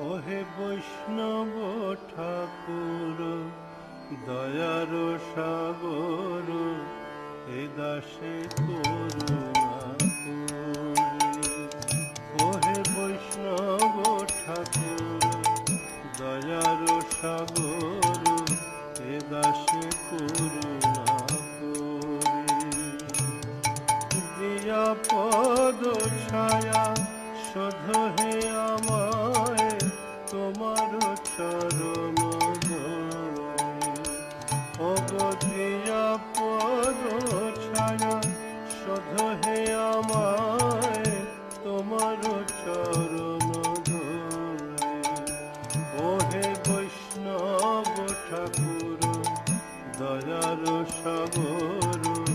ওহে বৈষ্ণব ঠাকুর, দয়ার সাগর, এ দাসে করুণা করে। ওহে বৈষ্ণব ঠাকুর, দয়ার সাগর, এ দাসে করুণা করে। দিয়া পদ ছায়া, শোধ হে আমায় অবধিয়া পদ ছায়া শোধ তোমার চরণ ওহে বৈষ্ণব ঠাকুর দয়ার সাগর